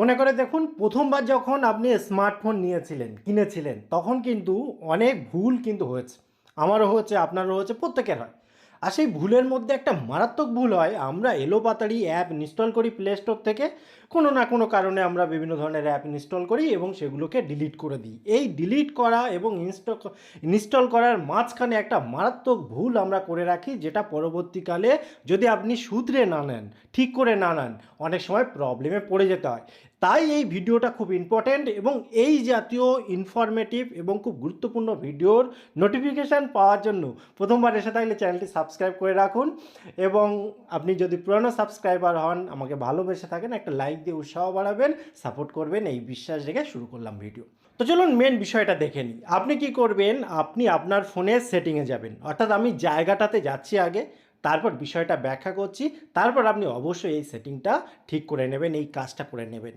মনে করে দেখুন, প্রথমবার যখন আপনি স্মার্টফোন নিয়েছিলেন, কিনেছিলেন, তখন কিন্তু অনেক ভুল কিন্তু হয়েছে। আমারও হচ্ছে আপনারও হচ্ছে প্রত্যেকের হয়। আর সেই ভুলের মধ্যে একটা মারাত্মক ভুল হয়, আমরা এলোপাতাড়ি অ্যাপ ইনস্টল করি প্লে স্টোর থেকে, কোনো না কোনো কারণে আমরা বিভিন্ন ধরনের অ্যাপ ইনস্টল করি এবং সেগুলোকে ডিলিট করে দিই। এই ডিলিট করা এবং ইনস্টল ইনস্টল করার মাঝখানে একটা মারাত্মক ভুল আমরা করে রাখি, যেটা পরবর্তীকালে যদি আপনি শুধরে না নেন, ঠিক করে না নেন, অনেক সময় প্রবলেমে পড়ে যেতে হয়। তাই এই ভিডিওটা খুব ইম্পর্ট্যান্ট এবং এই জাতীয় ইনফরমেটিভ এবং খুব গুরুত্বপূর্ণ ভিডিওর নোটিফিকেশান পাওয়ার জন্য প্রথমবার এসে থাকলে চ্যানেলটি সাবস্ক্রাইব করে রাখুন এবং আপনি যদি পুরনো সাবস্ক্রাইবার হন, আমাকে ভালোবেসে থাকেন, একটা লাইক দিয়ে উৎসাহ বাড়াবেন সাপোর্ট করবেন, এই বিশ্বাস রেখে শুরু করলাম ভিডিও তো চলুন মেন বিষয়টা দেখে নিই। আপনি কি করবেন? আপনি আপনার ফোনের সেটিংয়ে যাবেন। অর্থাৎ আমি জায়গাটাতে যাচ্ছি আগে। তারপর বিষয়টা ব্যাখ্যা করছি, তারপর আপনি অবশ্যই এই সেটিংটা ঠিক করে নেবেন, এই কাজটা করে নেবেন।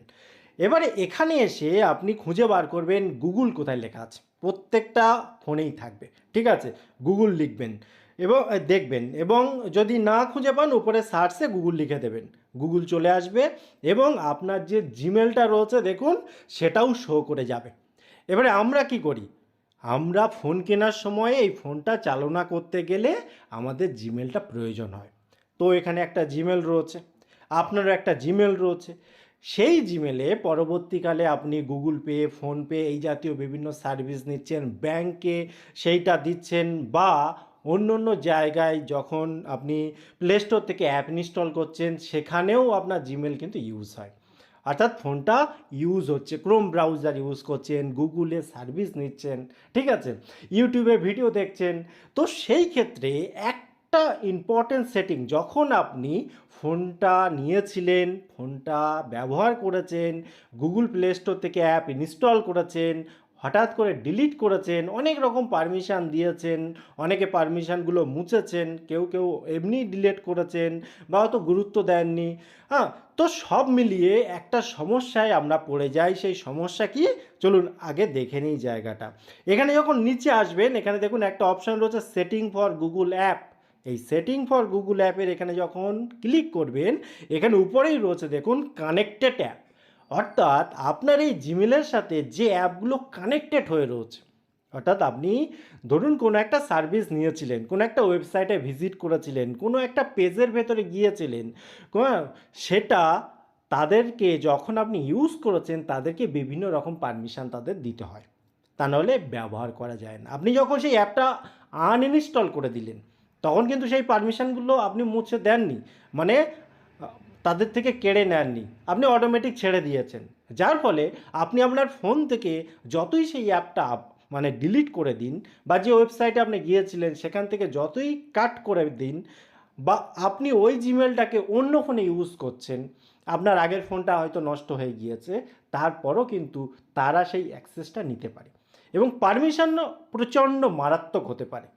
এবারে এখানে এসে আপনি খুঁজে বার করবেন গুগল কোথায় লেখা আছে। প্রত্যেকটা ফোনেই থাকবে, ঠিক আছে? গুগল লিখবেন এবং দেখবেন এবং যদি না খুঁজে পান, উপরে সার্চে গুগল লিখে দেবেন। গুগল চলে আসবে এবং আপনার যে জিমেলটা রয়েছে, দেখুন, সেটাও শো করে যাবে। এবারে আমরা কি করি? আমরা ফোন কেনার সময় এই ফোনটা চালনা করতে গেলে আমাদের জিমেলটা প্রয়োজন হয়। তো এখানে একটা জিমেল রয়েছে, আপনারও একটা জিমেল রয়েছে। সেই জিমেলে পরবর্তীকালে আপনি গুগল পে ফোনপে এই জাতীয় বিভিন্ন সার্ভিস নিচ্ছেন, ব্যাংকে সেইটা দিচ্ছেন বা অন্য অন্য জায়গায় যখন আপনি প্লে স্টোর থেকে অ্যাপ ইনস্টল করছেন, সেখানেও আপনার জিমেল কিন্তু ইউজ হয়। অর্থাৎ ফোনটা ইউজ হচ্ছে। ক্রোম ব্রাউজার ইউজ করছেন গুগলে সার্ভিস নিচ্ছেন, ঠিক আছে? ইউটিউবে ভিডিও দেখছেন। তো সেই ক্ষেত্রে একটা ইম্পর্টেন্ট সেটিং যখন আপনি ফোনটা নিয়েছিলেন, ফোনটা ব্যবহার করেছেন গুগল প্লে স্টোর থেকে অ্যাপ ইনস্টল করেছেন হঠাৎ করে ডিলিট করেছেন, অনেক রকম পারমিশন দিয়েছেন, অনেকে পারমিশনগুলো মুছেছেন, কেউ কেউ এমনি ডিলিট করেছেন বা অত গুরুত্ব দেননি। হ্যাঁ তো সব মিলিয়ে একটা সমস্যায় আমরা পড়ে যাই, সেই সমস্যা কি? চলুন আগে দেখে নিই জায়গাটা। এখানে যখন নিচে আসবেন, এখানে দেখুন একটা অপশান রয়েছে সেটিং ফর গুগল অ্যাপ এই সেটিং ফর গুগল অ্যাপের এখানে যখন ক্লিক করবেন, এখানে উপরেই রয়েছে দেখুন কানেক্টেড অ্যাপ অর্থাৎ আপনার এই জিমেলের সাথে যে অ্যাপগুলো কানেক্টেড হয়ে রয়েছে, অর্থাৎ আপনি ধরুন কোনো একটা সার্ভিস নিয়েছিলেন, কোনো একটা ওয়েবসাইটে ভিজিট করেছিলেন, কোনো একটা পেজের ভেতরে গিয়েছিলেন সেটা তাদেরকে যখন আপনি ইউজ করেছেন, তাদেরকে বিভিন্ন রকম পারমিশন তাদের দিতে হয়। তা নাহলে ব্যবহার করা যায় না। আপনি যখন সেই অ্যাপটা আনইনস্টল করে দিলেন, তখন কিন্তু সেই পারমিশনগুলো আপনি মুছে দেননি। মানে তাদের থেকে কেড়ে নেননি। আপনি অটোমেটিক ছেড়ে দিয়েছেন। যার ফলে আপনি আপনার ফোন থেকে যতই সেই অ্যাপটা মানে ডিলিট করে দিন বা যে ওয়েবসাইটে আপনি গিয়েছিলেন, সেখান থেকে যতই কাট করে দিন বা আপনি ওই জিমেলটাকে অন্য ফোনে ইউজ করছেন, আপনার আগের ফোনটা হয়তো নষ্ট হয়ে গিয়েছে, তারপরও কিন্তু তারা সেই অ্যাক্সেসটা নিতে পারে এবং পারমিশন প্রচণ্ড মারাত্মক হতে পারে।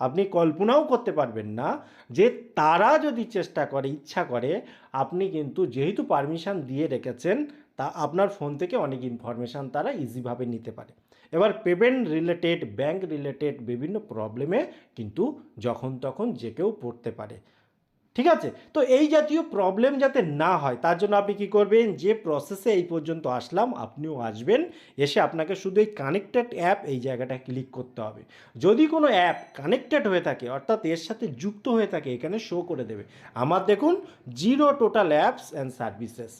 আপনি কল্পনাও করতে পারবেন না যে তারা যদি চেষ্টা করে, ইচ্ছা করে, আপনি কিন্তু যেহেতু পারমিশন দিয়ে রেখেছেন, তা আপনার ফোন থেকে অনেক ইনফরমেশান তারা ইজিভাবে নিতে পারে। এবার পেমেন্ট রিলেটেড ব্যাংক রিলেটেড বিভিন্ন প্রবলেমে কিন্তু যখন তখন যে কেউ পড়তে পারে। ঠিক আছে? তো এই জাতীয় প্রবলেম যাতে না হয়, তার জন্য আপনি কি করবেন? যে প্রসেসে এই পর্যন্ত আসলাম, আপনিও আসবেন, এসে আপনাকে শুধু এই কানেক্টেড অ্যাপ এই জায়গাটা ক্লিক করতে হবে। যদি কোনো অ্যাপ কানেক্টেড হয়ে থাকে, অর্থাৎ এর সাথে যুক্ত হয়ে থাকে, এখানে শো করে দেবে। আমার দেখুন zero total apps and services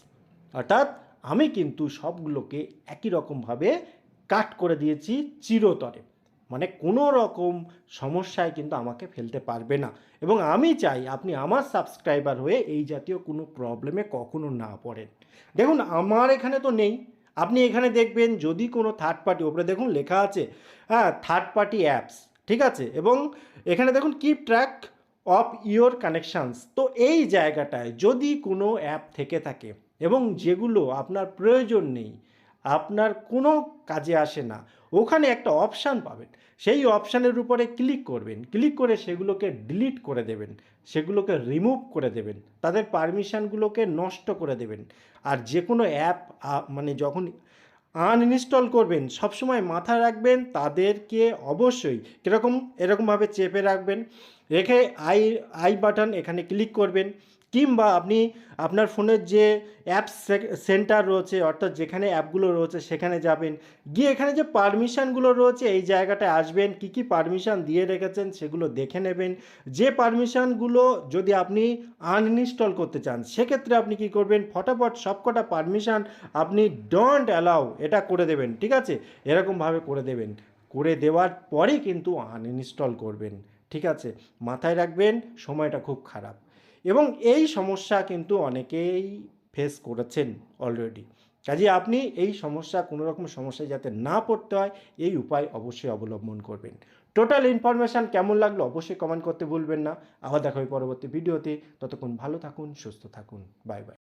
অর্থাৎ আমি কিন্তু সবগুলোকে একই রকমভাবে কাট করে দিয়েছি, চিরতরে। মানে কোনো রকম সমস্যায় কিন্তু আমাকে ফেলতে পারবে না। এবং আমি চাই আপনি আমার সাবস্ক্রাইবার হয়ে এই জাতীয় কোনো প্রবলেমে কখনো না পড়েন। দেখুন, আমার এখানে তো নেই। আপনি এখানে দেখবেন যদি কোনো থার্ড পার্টি ওপরে দেখুন লেখা আছে হ্যাঁ থার্ড পার্টি অ্যাপস ঠিক আছে? এবং এখানে দেখুন keep track of your connections তো এই জায়গাটায় যদি কোনো অ্যাপ থেকে থাকে এবং যেগুলো আপনার প্রয়োজন নেই, আপনার কোনো কাজে আসে না ওখানে একটা অপশান পাবেন। সেই অপশানের উপরে ক্লিক করবেন। ক্লিক করে সেগুলোকে ডিলিট করে দেবেন। সেগুলোকে রিমুভ করে দেবেন। তাদের পারমিশনগুলোকে নষ্ট করে দেবেন। আর যে কোনো অ্যাপ মানে যখন আনইনস্টল করবেন, সবসময় মাথা রাখবেন, তাদেরকে অবশ্যই কীরকম, এরকমভাবে চেপে রাখবেন। রেখে আই আই বাটন এখানে ক্লিক করবেন। কিংবা আপনি আপনার ফোনের যে অ্যাপস সেন্টার রয়েছে, অর্থাৎ যেখানে অ্যাপগুলো রয়েছে সেখানে যাবেন। গিয়ে এখানে যে পারমিশনগুলো রয়েছে, এই জায়গাটায় আসবেন, কি কি পারমিশন দিয়ে রেখেছেন সেগুলো দেখে নেবেন। যে পারমিশনগুলো যদি আপনি আনইনস্টল করতে চান, সেক্ষেত্রে আপনি কি করবেন? ফটাফট সবকটা পারমিশন আপনি ডোন্ট অ্যালাউ এটা করে দেবেন, ঠিক আছে? এরকমভাবে করে দেবেন। করে দেওয়ার পরেই কিন্তু আনইনস্টল করবেন, ঠিক আছে? মাথায় রাখবেন, সময়টা খুব খারাপ। এবং এই সমস্যা কিন্তু অনেকেই ফেস করেছেন অলরেডি কাজে আপনি এই সমস্যা, কোনো রকম সমস্যায় যাতে না পড়তে হয়, এই উপায় অবশ্যই অবলম্বন করবেন। টোটাল ইনফরমেশান কেমন লাগল অবশ্যই কমেন্ট করতে ভুলবেন না। আবার দেখা হবে পরবর্তী ভিডিওতে ততক্ষণ ভালো থাকুন, সুস্থ থাকুন। Bye bye